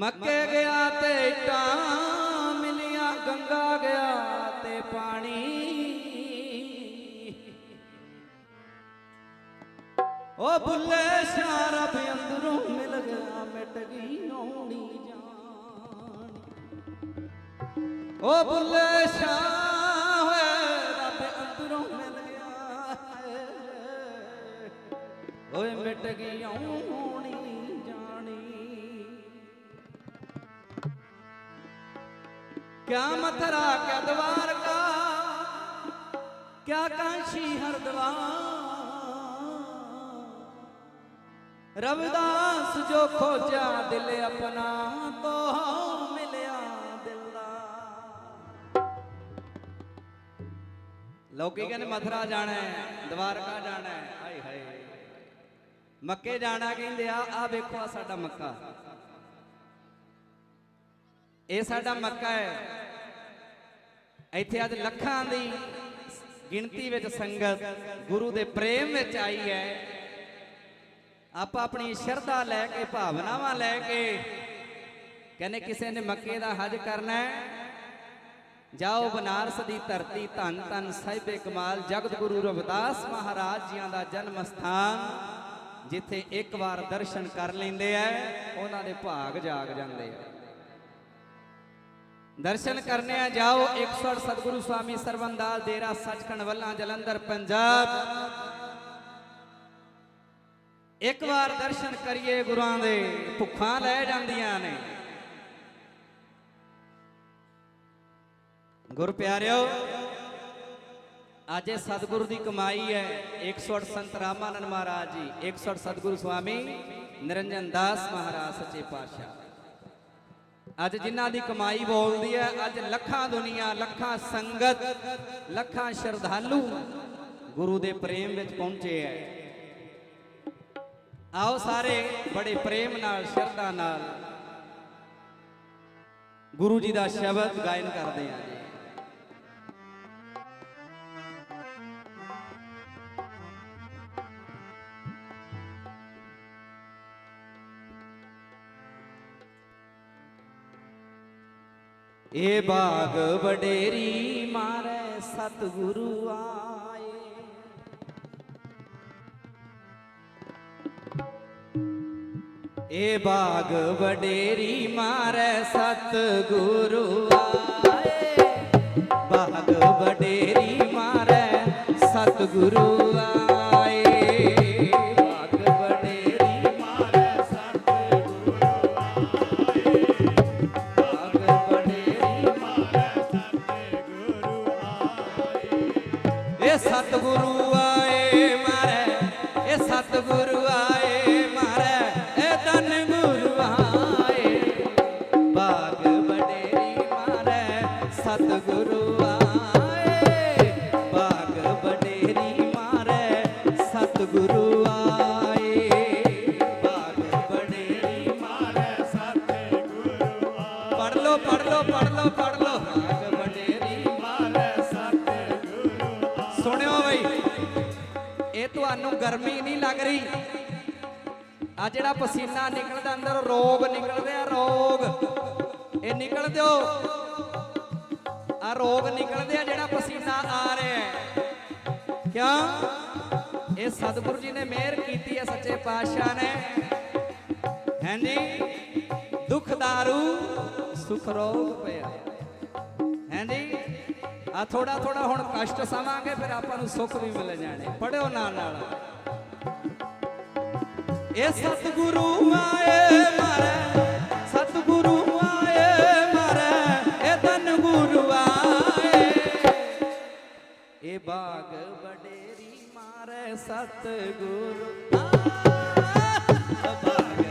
ਮੱਕੇ ਗਿਆ ਤੇ ਇੱਟਾਂ ਮਿਲੀਆਂ, ਗੰਗਾ ਗਿਆ ਤੇ ਪਾਣੀ। ਉਹ ਬੁੱਲੇ ਸ਼ਾਹ ਰੱਬ ਅੰਦਰੋਂ ਮਿਲ ਗਿਆ, ਮਿਟ ਗਈ ਆਉਣੀ ਜਾਣੀ ਉਹ ਬੁੱਲੇ ਸ਼ਾਹ ਹੋਏ, ਰੱਬ ਅੰਦਰੋਂ ਮਿਲ ਗਿਆ। ਓਏ ਮਿਟ ਗਈ ਆਉਣੀ क्या मथुरा क्या द्वार का क्या काशी हरद्वार रविदास जो खोजा दिल अपना तो मिलया दिलदार ਲੋਕੀ ਕਹਿੰਦੇ ਮਥੁਰਾ ਜਾਣਾ ਹੈ ਦਵਾਰਕਾ ਜਾਣਾ ਹੈ ਹਾਏ ਹਾਏ ਮੱਕੇ ਜਾਣਾ ਕਹਿੰਦੇ ਆ ਆ ਵੇਖੋ ਆ ਸਾਡਾ ਮੱਕਾ ਇਹ ਸਾਡਾ ਮੱਕਾ ਹੈ। ਇੱਥੇ ਅੱਜ ਲੱਖਾਂ ਦੀ ਗਿਣਤੀ ਵਿੱਚ ਸੰਗਤ ਗੁਰੂ ਦੇ ਪ੍ਰੇਮ ਵਿੱਚ ਆਈ ਹੈ। ਆਪਾਂ ਆਪਣੀ ਸ਼ਰਧਾ ਲੈ ਕੇ, ਭਾਵਨਾਵਾਂ ਲੈ ਕੇ ਕਹਿੰਦੇ ਕਿਸੇ ਨੇ ਮੱਕੇ ਦਾ ਹਜ ਕਰਨਾ ਹੈ, ਜਾਓ ਬਨਾਰਸ ਦੀ ਧਰਤੀ ਧੰਨ ਧੰਨ ਸਾਹਿਬੇ ਕਮਾਲ ਜਗਤ ਗੁਰੂ ਰਵਿਦਾਸ ਮਹਾਰਾਜ ਜੀਆਂ ਦਾ ਜਨਮ ਸਥਾਨ, ਜਿੱਥੇ ਇੱਕ ਵਾਰ ਦਰਸ਼ਨ ਕਰ ਲੈਂਦੇ ਆ ਉਹਨਾਂ ਦੇ ਭਾਗ ਜਾਗ ਜਾਂਦੇ ਆ ਦਰਸ਼ਨ ਕਰਨੇ ਆ ਜਾਓ 108 ਸਤਿਗੁਰੂ ਸਵਾਮੀ ਸਰਵੰਦਾਲ ਡੇਰਾ ਸੱਚਖੰਡ ਵੱਲਾਂ ਜਲੰਧਰ ਪੰਜਾਬ। ਇੱਕ ਵਾਰ ਦਰਸ਼ਨ ਕਰੀਏ ਗੁਰਾਂ ਦੇ ਭੁੱਖਾਂ ਲੈ ਜਾਂਦੀਆਂ ਨੇ। ਗੁਰ ਪਿਆਰਿਓ ਅੱਜ ਇਹ ਸਤਿਗੁਰੂ ਦੀ ਕਮਾਈ ਹੈ 108 ਸੰਤ ਰਾਮਾਨੰਦ ਮਹਾਰਾਜ ਜੀ 108 ਸਤਿਗੁਰੂ ਸਵਾਮੀ ਨਿਰੰਜਨ ਦਾਸ ਮਹਾਰਾਜ ਸੱਚੇ ਪਾਤਸ਼ਾਹ। ਅੱਜ ਜਿਨ੍ਹਾਂ ਦੀ ਕਮਾਈ ਬੋਲਦੀ ਹੈ, ਅੱਜ ਲੱਖਾਂ ਦੁਨੀਆ, ਲੱਖਾਂ ਸੰਗਤ, ਲੱਖਾਂ ਸ਼ਰਧਾਲੂ ਗੁਰੂ ਦੇ ਪ੍ਰੇਮ ਵਿੱਚ ਪਹੁੰਚੇ ਹੈ। ਆਓ ਸਾਰੇ ਬੜੇ ਪ੍ਰੇਮ ਨਾਲ, ਸ਼ਰਧਾ ਨਾਲ ਗੁਰੂ ਜੀ ਦਾ ਸ਼ਬਦ ਗਾਇਨ ਕਰਦੇ ਹਾਂ ਇਹ ਬਾਗ ਵਡੇਰੀ ਮਾਰੇ ਸਤਿਗੁਰੂ ਆਏ। ਇਹ ਬਾਗ ਵਡੇਰੀ ਮਾਰੇ ਸਤਿਗੁਰੂ ਆਏ। ਬਾਗ ਵਡੇਰੀ ਮਾਰੇ ਸਤਿਗੁਰੂ ਆਏ। ਸਤਿਗੁਰੂ ਆਏ ਬਾਗ ਬਡੇਰੀ ਮਾਰੇ ਸਤਿਗੁਰੂ ਆਏ ਬਾਗ ਬਡੇਰੀ ਮਾਰੇ ਸਤਿਗੁਰੂ ਆਏ ਪੜ ਲੋ ਪੜ ਲੋ ਪੜ ਲੋ ਪੜ ਲੋ ਬਾਗ ਬਡੇਰੀ ਸੁਣਿਓ ਬਈ, ਇਹ ਤੁਹਾਨੂੰ ਗਰਮੀ ਨਹੀਂ ਲੱਗ ਰਹੀ। ਆ ਜਿਹੜਾ ਪਸੀਨਾ ਨਿਕਲਦਾ ਅੰਦਰ, ਰੋਗ ਨਿਕਲਦੇ ਆ, ਰੋਗ। ਇਹ ਨਿਕਲ ਦਿਓ। ਆ ਰੋਗ ਨਿਕਲਦੇ ਆ ਜਿਹੜਾ ਪਸੀਨਾ ਆ ਰਿਹਾ ਹੈ। ਕਿਉਂ? ਇਹ ਸਤਿਗੁਰੂ ਜੀ ਨੇ ਮਿਹਰ ਕੀਤੀ ਹੈ, ਸੱਚੇ ਪਾਤਸ਼ਾਹ ਨੇ। ਹਾਂਜੀ ਦੁੱਖ ਦਾਰੂ, ਸੁਖ ਰੋਗ ਪਿਆ। ਹਾਂਜੀ ਆ ਥੋੜਾ ਥੋੜਾ ਹੁਣ ਕਸ਼ਟ ਸਮਾਂਗੇ, ਫਿਰ ਆਪਾਂ ਨੂੰ ਸੁੱਖ ਵੀ ਮਿਲ ਜਾਣੇ। ਪੜਿਓ ਨਾਲ ਨਾਲ। ਇਹ ਸਤਿਗੁਰੂ ਆਏ, ਮਾਰੇ। ਬਾਗ ਵਡੇਰੀ ਮਾਰੇ ਸਤਿਗੁਰੂ। ਆ ਬਾਗ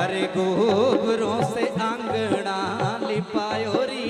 प्यारे गोबरों से आंगना लिपायो री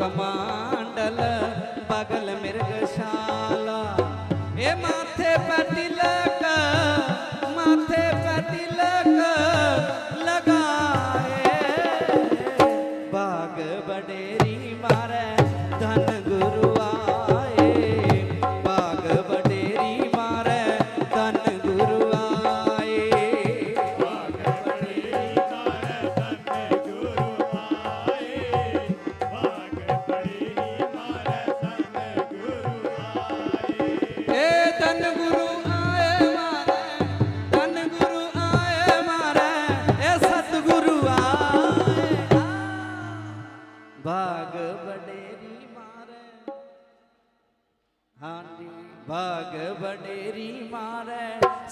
कमांडल बगल मृगशाला ए माथे पटिल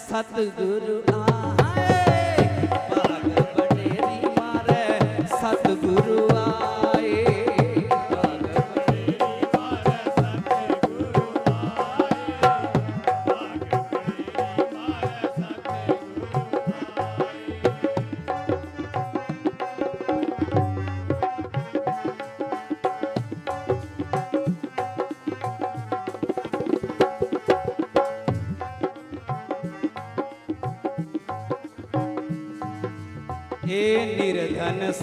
ਸਤਿਗੁਰੂ ਆਏ। ਭਾਗ ਬਣੇ ਦੀ ਮਾਰੇ। ਸਤਿਗੁਰੂ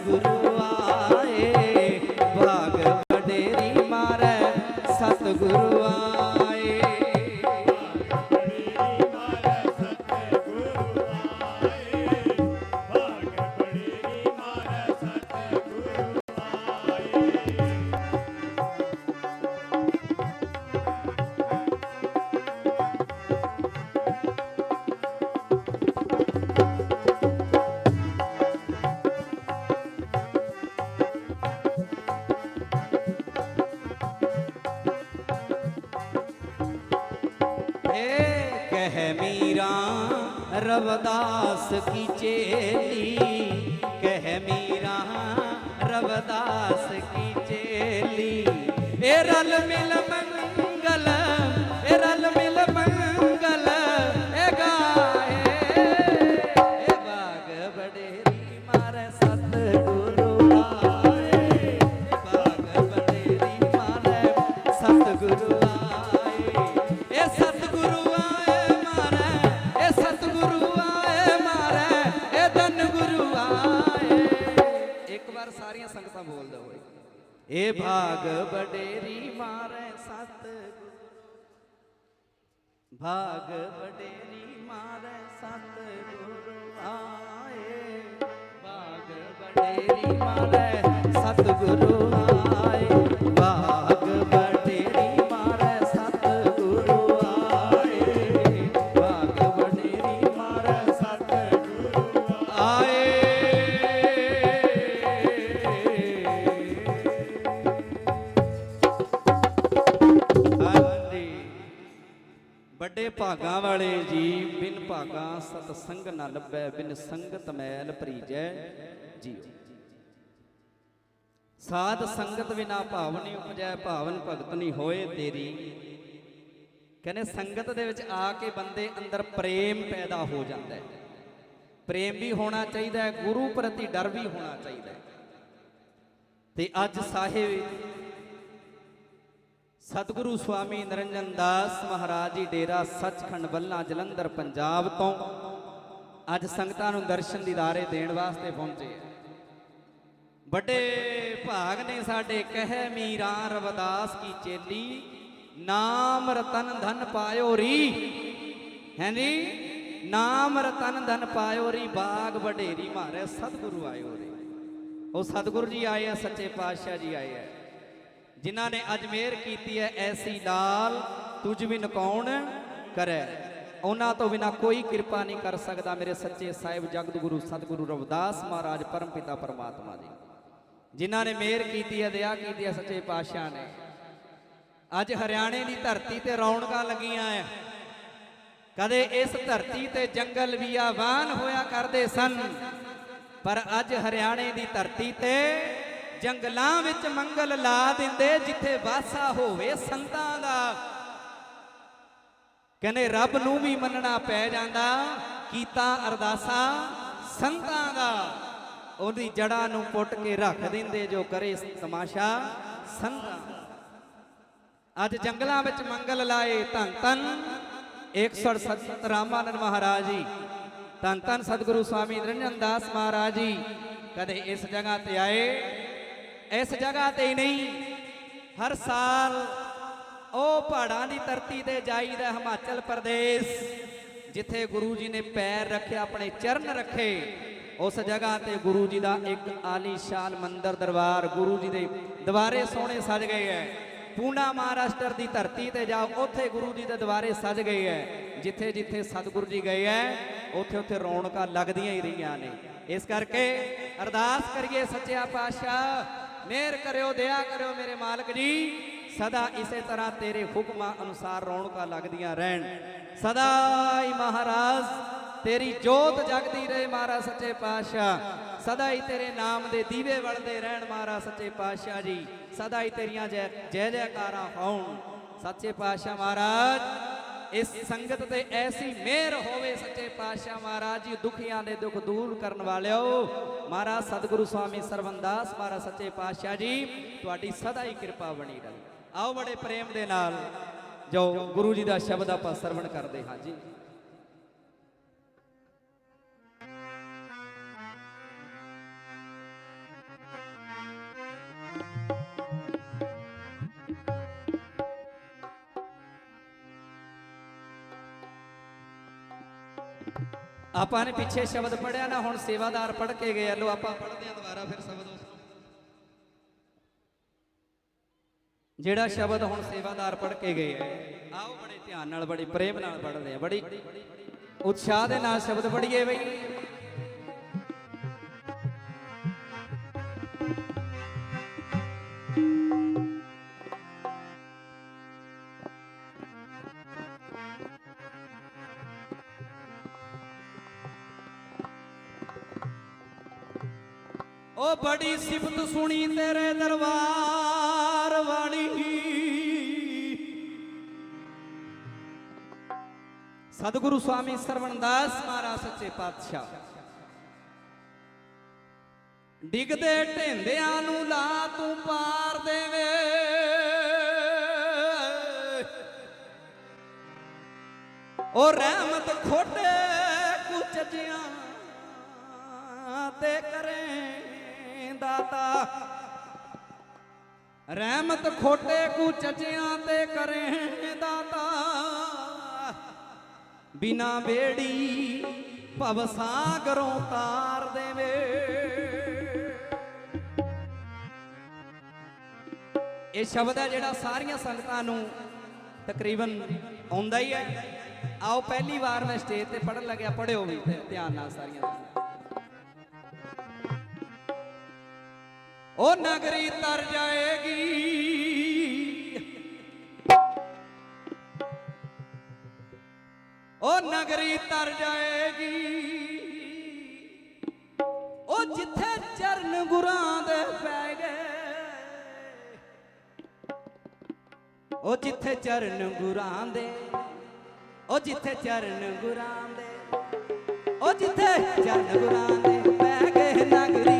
ਸਤਿਗੁਰੂ ਆਏ। ਭਾਗ ਵਡੇਰੀ ਮਾਰੇ ਸਤਿਗੁਰੂ ਆ ਕਹਿ ਮੀਰਾ ਰਵਦਾਸ ਕੀ ਚੇਲੀ? ਕਹਿ ਮੀਰਾ ਰਵਦਾਸ ਕੀ ਚੇਲੀ? ਇਹ ਰਲ ਮਿਲ ਮੰਗ ਏ ਭਾਗ ਬਡੇਰੀ ਮਾਰੇ ਸਤ ਭਾਗ ਬਡੇਰੀ ਮਾਰੇ ਸਤ ਗੁਰੂ ਆਏ। ਭਾਗ ਬਡੇਰੀ ਮਾਰੇ ਸਤ ਗੁਰੂ ਨਾ ਲੱਭੈ, ਬਿਨ ਸੰਗਤ ਮੈਲ ਭਰੀਜੈ ਜੀ ਸਾਧ ਸੰਗਤ ਬਿਨਾ ਭਾਵ ਨਹੀਂ ਉਪਜੈ, ਭਾਵਨ ਭਗਤ ਨਹੀਂ ਹੋਏ ਤੇਰੀ। ਕਹਿੰਦੇ ਸੰਗਤ ਦੇ ਵਿੱਚ ਆ ਕੇ ਬੰਦੇ ਅੰਦਰ ਪ੍ਰੇਮ ਪੈਦਾ ਹੋ ਜਾਂਦਾ ਹੈ। ਪ੍ਰੇਮ ਵੀ ਹੋਣਾ ਚਾਹੀਦਾ ਹੈ, ਗੁਰੂ ਪ੍ਰਤੀ ਡਰ ਵੀ ਹੋਣਾ ਚਾਹੀਦਾ ਹੈ। ਤੇ ਅੱਜ ਸਾਹਿਬ ਸਤਿਗੁਰੂ ਸਵਾਮੀ ਨਰਿੰਜਨ ਦਾਸ ਮਹਾਰਾਜ ਜੀ ਡੇਰਾ ਸੱਚਖੰਡ ਬੱਲਾ ਜਲੰਧਰ, ਪੰਜਾਬ ਤੋਂ ਅੱਜ ਸੰਗਤਾਂ ਨੂੰ ਦਰਸ਼ਨ ਦੀਦਾਰੇ ਦੇਣ ਵਾਸਤੇ ਪਹੁੰਚੇ ਵੱਡੇ ਭਾਗ ਨੇ ਸਾਡੇ ਕਹਿ ਮੀਰਾਂ ਰਵਦਾਸ ਕੀ ਚੇਲੀ ਨਾਮ ਰਤਨ ਧਨ ਪਾਇਓ ਰੀ। ਹੈਂਜੀ? ਨਾਮ ਰਤਨ ਧਨ ਪਾਇਓ ਰੀ, ਬਾਗ ਵਡੇਰੀ ਮਾਰੇ, ਸਤਿਗੁਰੂ ਆਇਓ ਰੀ। ਉਹ ਸਤਿਗੁਰੂ ਜੀ ਆਏ ਆ, ਸੱਚੇ ਪਾਤਸ਼ਾਹ ਜੀ ਆਏ ਆ। ਜਿਨ੍ਹਾਂ ਨੇ ਅਜਮੇਰ ਕੀਤੀ ਹੈ ਐਸੀ ਲਾਲ ਤੁਝ ਵੀ ਕੌਣ ਕਰੈ। ਉਹਨਾਂ ਤੋਂ ਬਿਨਾ ਕੋਈ ਕਿਰਪਾ ਨਹੀਂ ਕਰ ਸਕਦਾ ਮੇਰੇ ਸੱਚੇ ਸਾਹਿਬ ਜਗਤ ਗੁਰੂ ਸਤਿਗੁਰੂ ਰਵਿਦਾਸ ਮਹਾਰਾਜ ਪਰਮ ਪਿਤਾ ਪਰਮਾਤਮਾ ਜੀ। ਜਿਨ੍ਹਾਂ ਨੇ ਮਿਹਰ ਕੀਤੀ ਹੈ, ਦਇਆ ਕੀਤੀ ਹੈ, ਸੱਚੇ ਪਾਤਸ਼ਾਹ ਨੇ। ਅੱਜ ਹਰਿਆਣੇ ਦੀ ਧਰਤੀ ਤੇ ਰੌਣਕਾਂ ਲੱਗੀਆਂ ਆ ਕਦੇ ਇਸ ਧਰਤੀ ਤੇ ਜੰਗਲ ਵੀ ਆਵਾਨ ਹੋਇਆ ਕਰਦੇ ਸਨ, ਪਰ ਅੱਜ ਹਰਿਆਣੇ ਦੀ ਧਰਤੀ ਤੇ ਜੰਗਲਾਂ ਵਿੱਚ ਮੰਗਲ ਲਾ ਦਿੰਦੇ, ਜਿੱਥੇ ਵਾਸਾ ਹੋਵੇ ਸੰਤਾਂ ਦਾ। ਕਹਿੰਦੇ ਰੱਬ ਨੂੰ ਵੀ ਮੰਨਣਾ ਪੈ ਜਾਂਦਾ, ਕੀਤਾ ਅਰਦਾਸਾਂ ਸੰਤਾਂ ਦਾ। ਉਹਦੀ ਜੜਾਂ ਨੂੰ ਪੁੱਟ ਕੇ ਰੱਖ ਦਿੰਦੇ ਜੋ ਕਰੇ ਤਮਾਸ਼ਾ ਸੰਤਾਂ ਅੱਜ ਜੰਗਲਾਂ ਵਿੱਚ ਮੰਗਲ ਲਾਏ ਧੰਨ ਧੰਨ 167 ਰਾਮਾਨੰਦ ਮਹਾਰਾਜ ਜੀ। ਧੰਨ ਧੰਨ ਸਤਿਗੁਰੂ ਸਵਾਮੀ ਨਿਰੰਜਨ ਦਾਸ ਮਹਾਰਾਜ ਜੀ। ਕਦੇ ਇਸ ਜਗ੍ਹਾ ਤੇ ਆਏ, ਇਸ ਜਗ੍ਹਾ ਤੇ ਹੀ ਨਹੀਂ, ਹਰ ਸਾਲ ਉਹ ਪਹਾੜਾਂ ਦੀ ਧਰਤੀ ਤੇ ਜਾਈਦਾ ਹਿਮਾਚਲ ਪ੍ਰਦੇਸ਼। ਜਿੱਥੇ ਗੁਰੂ ਜੀ ਨੇ ਪੈਰ ਰੱਖਿਆ ਆਪਣੇ ਚਰਨ ਰੱਖੇ, ਉਸ ਜਗ੍ਹਾ ਤੇ ਗੁਰੂ ਜੀ ਦਾ ਇੱਕ ਆਲੀਸ਼ਾਨ ਮੰਦਰ ਦਰਬਾਰ ਗੁਰੂ ਜੀ ਦੇ ਦਵਾਰੇ ਸੋਹਣੇ ਸਜ ਗਏ ਐ ਪੂਨਾ ਮਹਾਰਾਸ਼ਟਰ ਦੀ ਧਰਤੀ ਤੇ ਜਾਓ, ਉੱਥੇ ਗੁਰੂ ਜੀ ਦੇ ਦਵਾਰੇ ਸਜ ਗਏ ਐ ਜਿੱਥੇ ਜਿੱਥੇ ਸਤਿਗੁਰੂ ਜੀ ਗਏ ਐ ਉੱਥੇ ਉੱਥੇ ਰੌਣਕਾਂ ਲੱਗਦੀਆਂ ਹੀ ਰਹੀਆਂ ਨੇ। ਇਸ ਕਰਕੇ ਅਰਦਾਸ ਕਰੀਏ ਸੱਚਿਆ ਪਾਤਸ਼ਾਹ, ਮਿਹਰ ਕਰਿਓ, ਦਇਆ ਕਰਿਓ ਮੇਰੇ ਮਾਲਕ ਜੀ। ਸਦਾ ਇਸੇ ਤਰ੍ਹਾਂ ਤੇਰੇ ਹੁਕਮਾਂ ਅਨੁਸਾਰ ਰੌਣਕਾਂ ਲੱਗਦੀਆਂ ਰਹਿਣ। ਸਦਾ ਹੀ ਮਹਾਰਾਜ, ਤੇਰੀ ਜੋਤ ਜਗਦੀ ਰਹੇ ਮਹਾਰਾਜ ਸੱਚੇ ਪਾਤਸ਼ਾਹ। ਸਦਾ ਹੀ ਤੇਰੇ ਨਾਮ ਦੇ ਦੀਵੇ ਵਲਦੇ ਰਹਿਣ ਮਹਾਰਾਜ ਸੱਚੇ ਪਾਤਸ਼ਾਹ ਜੀ। ਸਦਾ ਹੀ ਤੇਰੀਆਂ ਜੈ ਜੈ ਜੈਕਾਰਾਂ ਹੋਣ। ਸੱਚੇ ਪਾਤਸ਼ਾਹ ਮਹਾਰਾਜ, ਇਸ ਸੰਗਤ ਤੇ ਐਸੀ ਮਿਹਰ ਹੋਵੇ ਸੱਚੇ ਪਾਤਸ਼ਾਹ ਮਹਾਰਾਜ ਜੀ, ਦੁਖੀਆਂ ਦੇ ਦੁੱਖ ਦੂਰ ਕਰਨ ਵਾਲਿਓ। ਮਹਾਰਾਜ ਸਤਿਗੁਰੂ ਸਵਾਮੀ ਸਰਵੰਦਾਸ ਮਹਾਰਾਜ ਸੱਚੇ ਪਾਤਸ਼ਾਹ ਜੀ, ਤੁਹਾਡੀ ਸਦਾ ਹੀ ਕਿਰਪਾ ਬਣੀ ਰਹੇ। ਆਓ ਬੜੇ ਪ੍ਰੇਮ ਦੇ ਨਾਲ ਜੋ ਗੁਰੂ ਜੀ ਦਾ ਸ਼ਬਦ ਆਪਾਂ ਸਰਵਣ ਕਰਦੇ ਹਾਂ ਜੀ। ਆਪਾਂ ਨੇ ਪਿੱਛੇ ਸ਼ਬਦ ਪੜਿਆ ਨਾ, ਹੁਣ ਸੇਵਾਦਾਰ ਪੜ ਕੇ ਗਏ ਲੋ ਆਪਾਂ ਪੜਦੇ ਆ ਦੁਬਾਰਾ ਫਿਰ ਸ਼ਬਦ ਉਸ ਨੂੰ ਜਿਹੜਾ ਸ਼ਬਦ ਹੁਣ ਸੇਵਾਦਾਰ ਪੜ ਕੇ ਗਏ ਆ, ਆਓ ਬੜੇ ਧਿਆਨ ਨਾਲ, ਬੜੇ ਪ੍ਰੇਮ ਨਾਲ ਪੜਦੇ ਆ, ਬੜੀ ਉਤਸ਼ਾਹ ਦੇ ਨਾਲ ਸ਼ਬਦ ਪੜੀਏ ਬਈ। ਉਹ ਬੜੀ ਸਿਫਤ ਸੁਣੀ ਤੇਰੇ ਦਰਬਾਰ ਵਾਲੀ। ਸਤਿਗੁਰੂ ਸਵਾਮੀ ਸਰਵਣਦਾਸ ਮਹਾਰਾਜ ਸੱਚੇ ਪਾਤਸ਼ਾਹ। ਡਿੱਗਦੇ ਢੇਂਦਿਆਂ ਨੂੰ ਲਾ ਤੂੰ ਪਾਰ ਦੇਵੇ। ਉਹ ਰਹਿਮਤ ਖੋਟੇ ਕੁਚਜਿਆਂ ਤੇ ਕਰੇ ਦਾਤਾ। ਰਹਿਮਤ ਖੋਟੇ ਕੋ ਚਚਿਆਂ ਤੇ ਕਰੇ ਦਾਤਾ। ਬਿਨਾ ਬੇੜੀ ਭਵ ਸਾਗਰੋਂ ਤਾਰ ਦੇਵੇ। ਇਹ ਸ਼ਬਦ ਹੈ ਜਿਹੜਾ ਸਾਰੀਆਂ ਸੰਗਤਾਂ ਨੂੰ ਤਕਰੀਬਨ ਆਉਂਦਾ ਹੀ ਹੈ। ਆਓ ਪਹਿਲੀ ਵਾਰ ਮੈਂ ਸਟੇਜ ਤੇ ਪੜਨ ਲੱਗਿਆ ਪੜਿਓ ਵੀ ਧਿਆਨ ਨਾਲ ਸਾਰੀਆਂ ਉਹ ਨਗਰੀ ਤਰ ਜਾਏਗੀ। ਉਹ ਨਗਰੀ ਤਰ ਜਾਏਗੀ। ਉਹ ਜਿੱਥੇ ਚਰਨ ਗੁਰਾਂ ਦੇ ਪੈ ਗਏ। ਉਹ ਜਿੱਥੇ ਚਰਨ ਗੁਰਾਂ ਦੇ ਉਹ ਜਿੱਥੇ ਚਰਨ ਗੁਰਾਂ ਦੇ ਉਹ ਜਿੱਥੇ ਚਰਨ ਗੁਰਾਂ ਦੇ ਪੈ ਗਏ ਨਗਰੀ।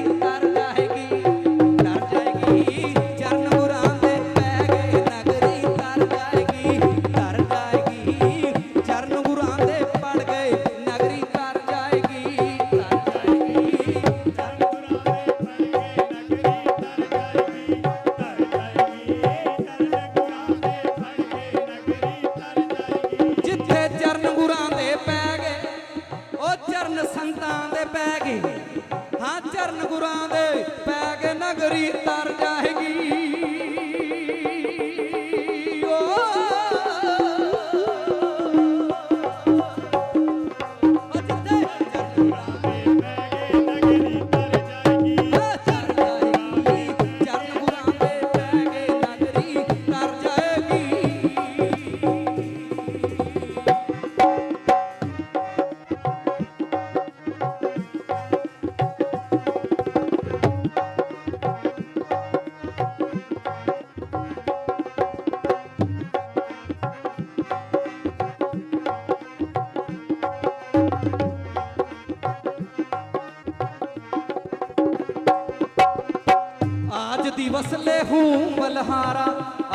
लहारा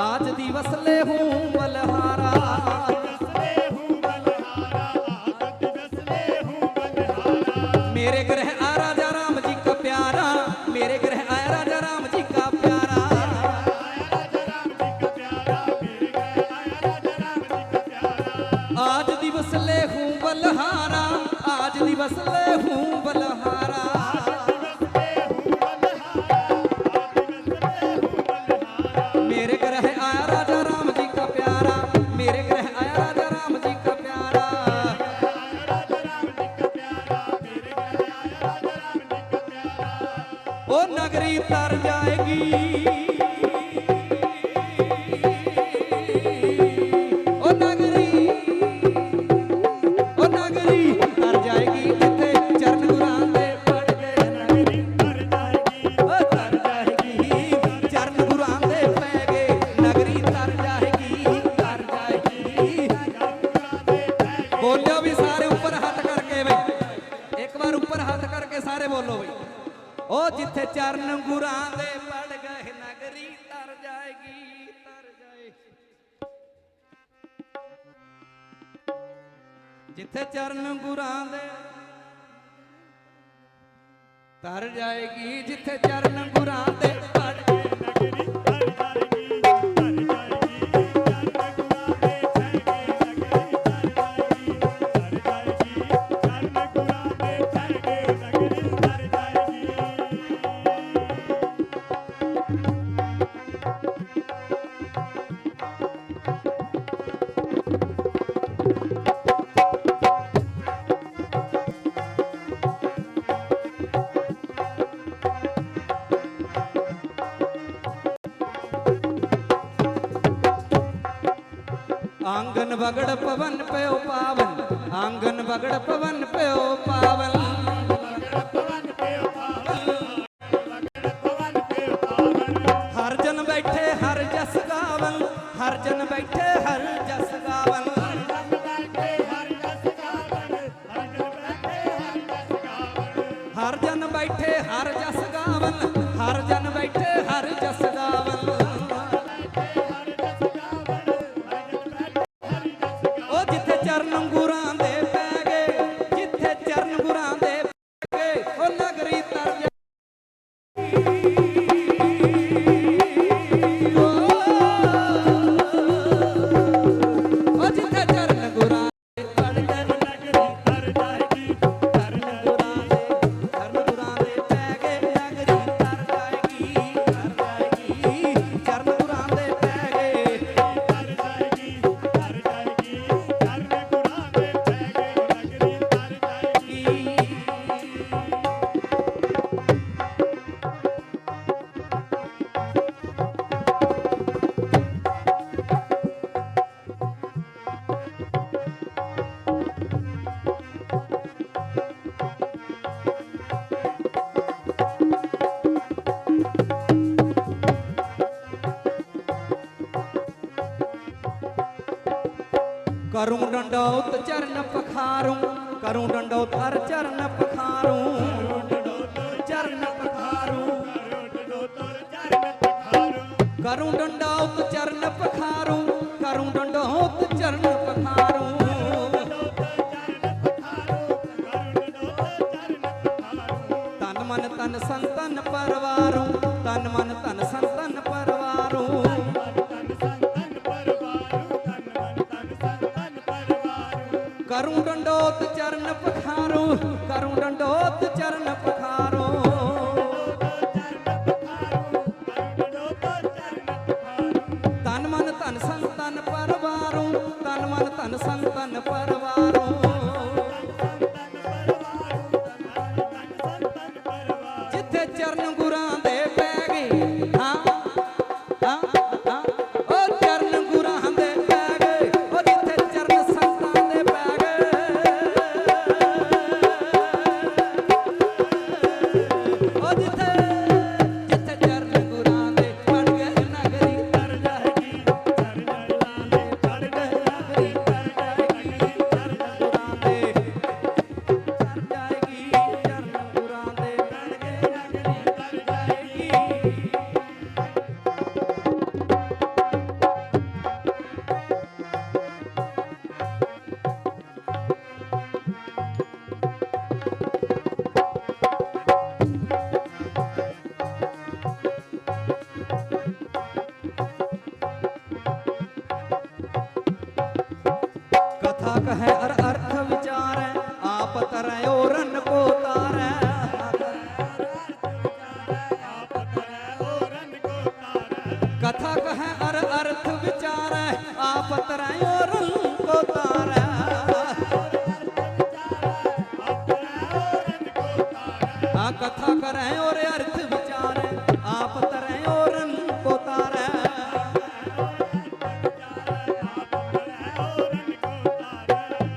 आज दिवस ले हूँ ਉਹ ਨਗਰੀ ਤਰ ਜਾਏਗੀ। ਵਗੜ ਪਵਨ ਪਿਓ ਪਾਵਨ ਆਂਗਨ ਵਗੜ ਪਵਨ ਪਿਓ करूं डंडौत चरण पखारूं करूं डंडौत हर चरण पखारूं चरण पखारूं करूं डंडौत चरण पखारूं करूं डंडौत चरण पखारूं तन मन तन संत ਕਰੂੰ ਡੰਡੋਤ ਚਰਨ ਪਖਾਰੋ, ਕਰੂੰ ਡੰਡੋਤ ਚਰਨ ਪਖਾਰੋ। ਤਨ ਮਨ ਧਨ ਸੰਤਨ ਪਰਵਾਰੋ ਤਨ ਮਨ ਧਨ ਸੰਤਨ ਪਰਵਾਰੋ।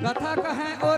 कथा कहें और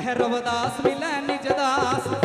ਰਹਿ ਰਵਦਾਸ ਵੀ ਨਿਜ ਦਾਸ।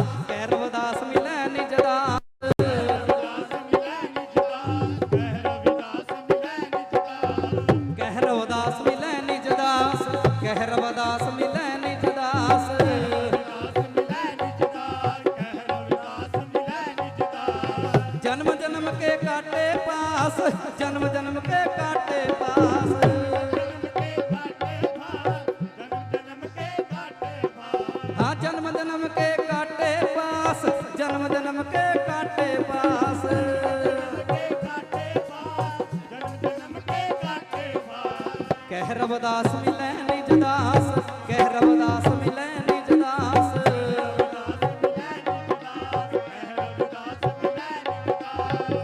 ਕਹਿ ਰਬਦਾਸ ਮਿਲੈ ਨਿਜ ਦਾਸ, ਕਹਿ ਰਬਦਾਸ ਮਿਲੈ ਨਿਜ ਦਾਸ।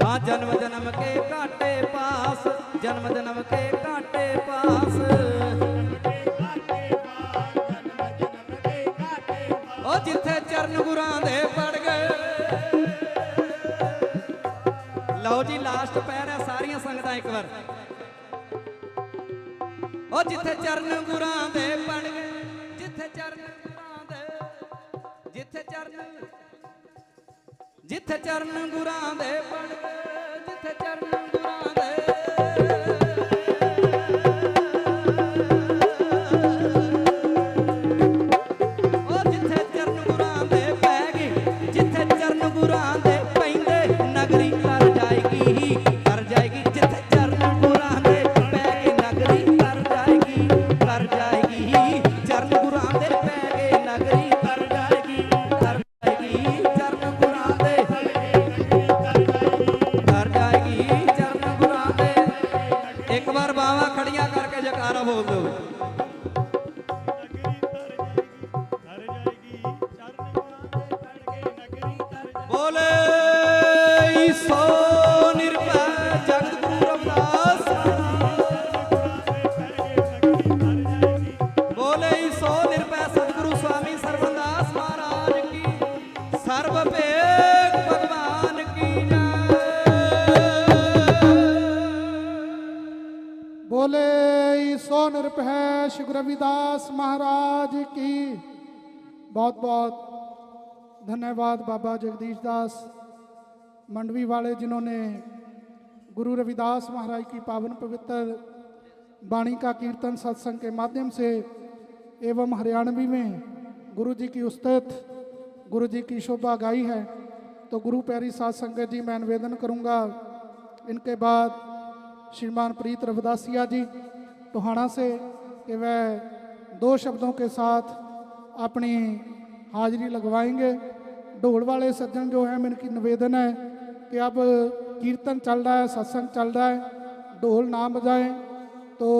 ਹਾਂ, ਜਨਮ ਜਨਮ ਕੇ ਘਾਟੇ ਪਾਸ, ਜਨਮ ਜਨਮ ਕੇ ਘਾਟੇ ਪਾਸ। ਉਹ ਜਿੱਥੇ ਚਰਨ ਗੁਰਾਂ ਦੇ ਪੜ ਗਏ। ਲਓ ਜੀ ਲਾਸਟ ਪੈ ਜਿੱਥੇ ਚਰਨ ਗੁਰਾਂ ਦੇ ਪੜ ਗਏ ਜਿੱਥੇ ਚਰਨ ਗੁਰਾਂ ਦੇ, ਜਿੱਥੇ ਚਰਨ ਜਿੱਥੇ ਚਰਨ ਗੁਰਾਂ ਦੇ ਪੜ ਗਏ ईसो निरभय श्री रविदास महाराज की। बहुत बहुत धन्यवाद बाबा जगदीश दास, मंडवी वाले जिन्होंने गुरु रविदास महाराज की पावन पवित्र वाणी का कीर्तन सत्संग के माध्यम से एवं हरियाणवी में गुरु जी की उस्तत, गुरु जी की शोभा गाई है तो गुरु प्यारी साथ संगत जी, मैं निवेदन करूँगा, इनके बाद श्रीमान प्रीत रविदासिया जी टोहाना से कि वह दो शब्दों के साथ अपनी हाजिरी लगवाएंगे ढोल वाले सज्जन जो हैं मेरे की निवेदन है कि अब कीर्तन चल रहा है सत्संग चल रहा है ढोल ना बजाएं तो